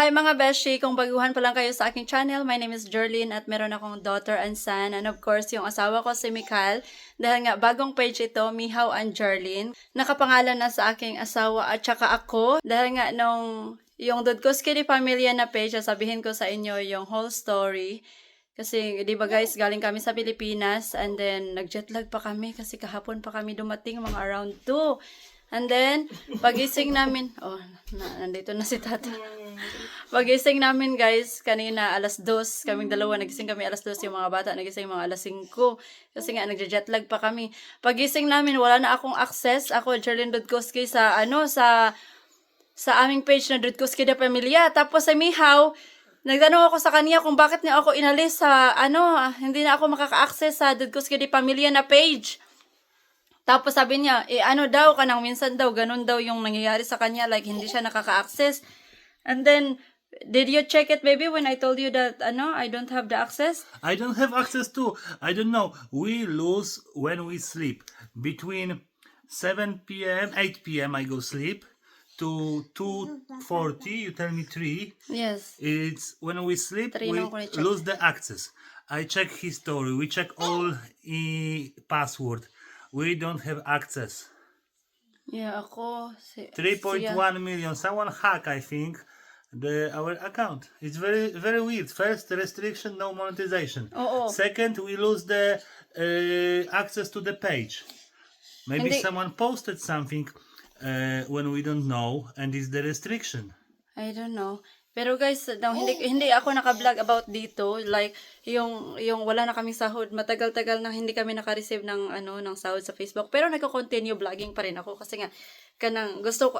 Hi mga beshi! Kung baguhan pa lang kayo sa aking channel, my name is Jerlyn at meron akong daughter and son. And of course, yung asawa ko si Mikal. Dahil nga, bagong page ito, Mihaw and Jerlyn. Nakapangalan na sa aking asawa at saka ako. Dahil nga, nung yung Dudkoski di Pamilya na page, sabihin ko sa inyo yung whole story. Kasi, di ba guys, galing kami sa Pilipinas and then nag-jetlag pa kami kasi kahapon pa kami dumating mga around 2. And then, pagising namin, oh, na, nandito na si tata. Pagising namin guys, kanina alas 2, kaming dalawa, nagising kami alas 2, yung mga bata nagising mga alas 5. Kasi nga, nagja-jetlag pa kami. Pagising namin, wala na akong access. Ako, Jerlyn Dudkowski, sa ano, sa sa aming page na Dudkowski de Pamilya. Tapos sa Mihaw, nagtanong ako sa kanya kung bakit niya ako inalis sa, ano, hindi na ako makaka-access sa Dudkowski de Pamilya na page. Tapos sabi niya, eh ano daw, kanang minsan daw, ganun daw yung nangyayari sa kanya, like hindi siya nakaka-access. And then, did you check it maybe when I told you that, ano, I don't have the access? I don't have access to. I don't know. We lose when we sleep. Between 7 p.m., 8 p.m. I go sleep to 2:40. You tell me 3. Yes. It's when we sleep Three we lose the access. I check history. We check all e password. We don't have access. Yeah, ako, si, 3.1 Someone hack, I think, the our account. It's very very weird. First, restriction, no monetization. Oo. Second, we lose the uh, access to the page. Maybe Hindi- someone posted something uh, when we don't know, and it's the restriction. I don't know. Pero guys, no, hindi hindi ako naka-vlog about dito, like yung yung wala na kaming sahod, matagal-tagal na hindi kami naka-receive ng ano ng sahod sa Facebook. Pero nagko-continue vlogging pa rin ako kasi nga kanang gusto ko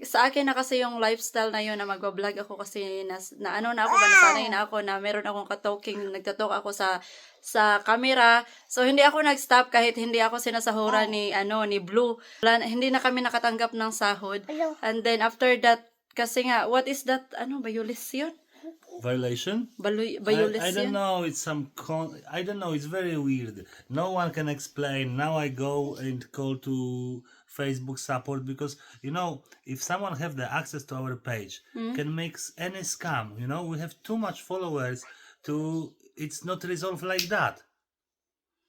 sa akin na kasi yung lifestyle na yun na magba-vlog ako kasi na, na ano na ako ba nasanay na ako na meron akong ka-talking, nagtatalk ako sa sa camera. So hindi ako nag-stop kahit hindi ako sinasahura ni ano ni Blue. Wala, hindi na kami nakatanggap ng sahod. And then after that kasi nga what is that ano violation? Violation? Baluy, I, violation? I don't know. It's some. Con- I don't know. It's very weird. No one can explain. Now I go and call to Facebook support because you know if someone have the access to our page can make any scam. You know we have too much followers to. It's not resolved like that.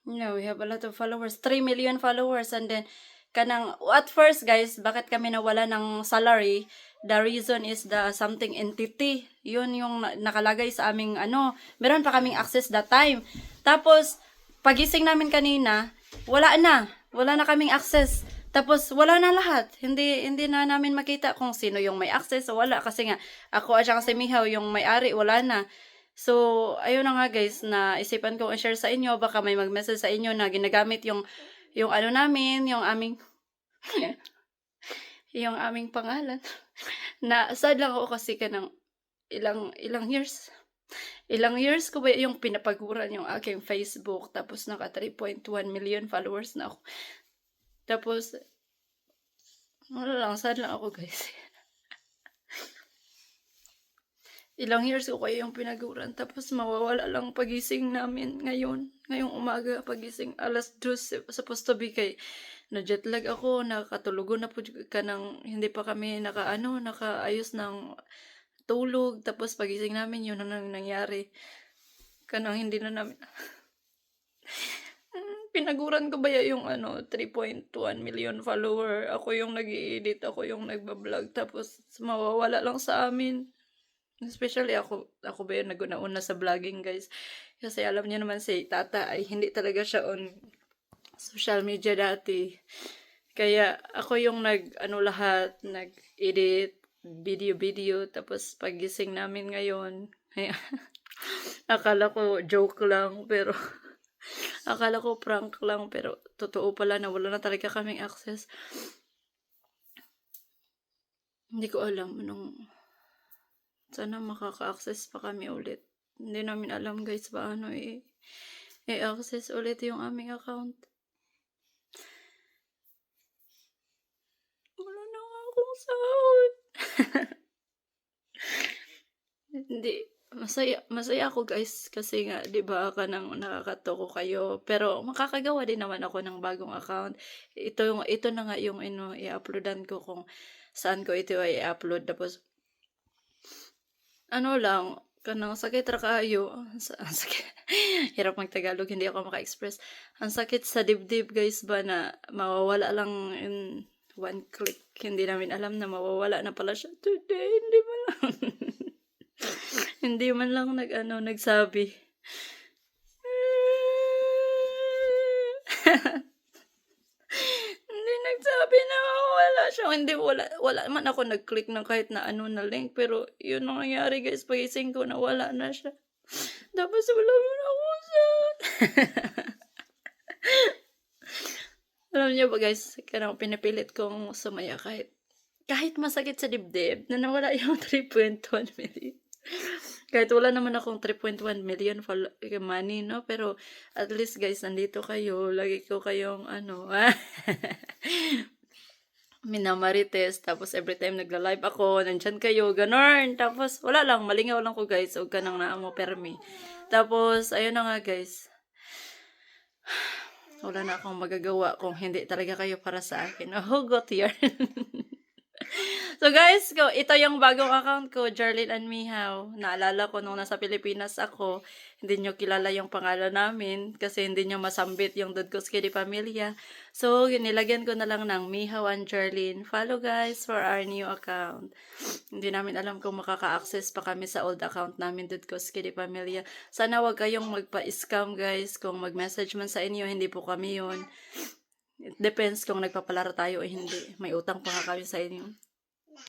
No, we have a lot of followers. 3 million followers. And then, kanang, at first, guys, bakit kami nawala ng salary? The reason is the something entity. Yun yung na- nakalagay sa aming, ano, meron pa kaming access that time. Tapos, pagising namin kanina, wala na. Wala na kaming access. Tapos, wala na lahat. Hindi hindi na namin makita kung sino yung may access o wala. Kasi nga, ako at saka si Mihaw, yung may-ari, wala na. So, ayun na nga guys, na isipan kong i-share sa inyo, baka may mag-message sa inyo na ginagamit yung, yung ano namin, yung aming, yung aming pangalan. na sad lang ako kasi ka ng ilang, ilang years. Ilang years ko ba yung pinapaguran yung aking Facebook, tapos naka 3.1 million followers na ako. Tapos, wala lang, sad lang ako guys. Ilang years ko kayo yung pinaguran. Tapos mawawala lang pagising namin ngayon. Ngayong umaga, pagising alas 2, supposed to be kay na jetlag ako, nakatulugo na po ka ng, hindi pa kami naka, ano, nakaayos ng tulog. Tapos pagising namin, yun nang- nangyari. Kanang hindi na namin, pinaguran ko ba yung ano, 3.1 million follower. Ako yung nag edit ako yung nagbablog. Tapos mawawala lang sa amin. Especially ako, ako ba yung naguna-una sa vlogging guys. Kasi alam niyo naman si tata ay hindi talaga siya on social media dati. Kaya ako yung nag, ano lahat, nag-edit, video-video, tapos pagising namin ngayon, kaya, akala ko joke lang, pero, akala ko prank lang, pero totoo pala na wala na talaga kaming access. Hindi ko alam anong, sana makaka-access pa kami ulit. Hindi namin alam guys paano i- i-access ulit yung aming account. Wala na akong sahod. Hindi. Masaya, masaya ako guys kasi nga 'di ba kanang nakakatoko kayo pero makakagawa din naman ako ng bagong account. Ito yung ito na nga yung ino i-uploadan ko kung saan ko ito i-upload tapos ano lang, kanang sakit ra kaayo. Sa, ang sakit. Hirap mag Tagalog, hindi ako maka-express. Ang sakit sa dibdib, guys, ba na mawawala lang in one click. Hindi namin alam na mawawala na pala siya today. Hindi man lang. hindi man lang nag, ano, nagsabi. hindi nagsabi na mawawala siya. Hindi, wala, wala man ako nag-click ng kahit na ano na link. Pero yun ang nangyari guys. Pagising ko na wala na siya. Tapos wala mo na ako sa... Alam niyo ba guys, kanang pinipilit kong sumaya kahit kahit masakit sa dibdib na nawala yung 3.1 million. kahit wala naman akong 3.1 million for money, no? Pero at least guys, nandito kayo. Lagi ko kayong ano, minamarites. Tapos every time nagla-live ako, nandyan kayo, ganon. Tapos wala lang, malingaw lang ko guys. Huwag ka nang naamo permi. Tapos, ayun na nga guys. Wala na akong magagawa kung hindi talaga kayo para sa akin. Oh, got yarn. so guys, ko, ito yung bagong account ko, Jarlene and Mihaw. Naalala ko nung nasa Pilipinas ako, hindi nyo kilala yung pangalan namin kasi hindi nyo masambit yung Dudkoski di Pamilya. So, nilagyan ko na lang ng Mihaw and Jarlene. Follow guys for our new account. Hindi namin alam kung makaka-access pa kami sa old account namin Dudkoski di Pamilya. Sana wag kayong magpa-scam guys. Kung mag-message man sa inyo, hindi po kami yun. It depends kung nagpapalaro tayo o hindi. May utang pa nga kami sa inyo.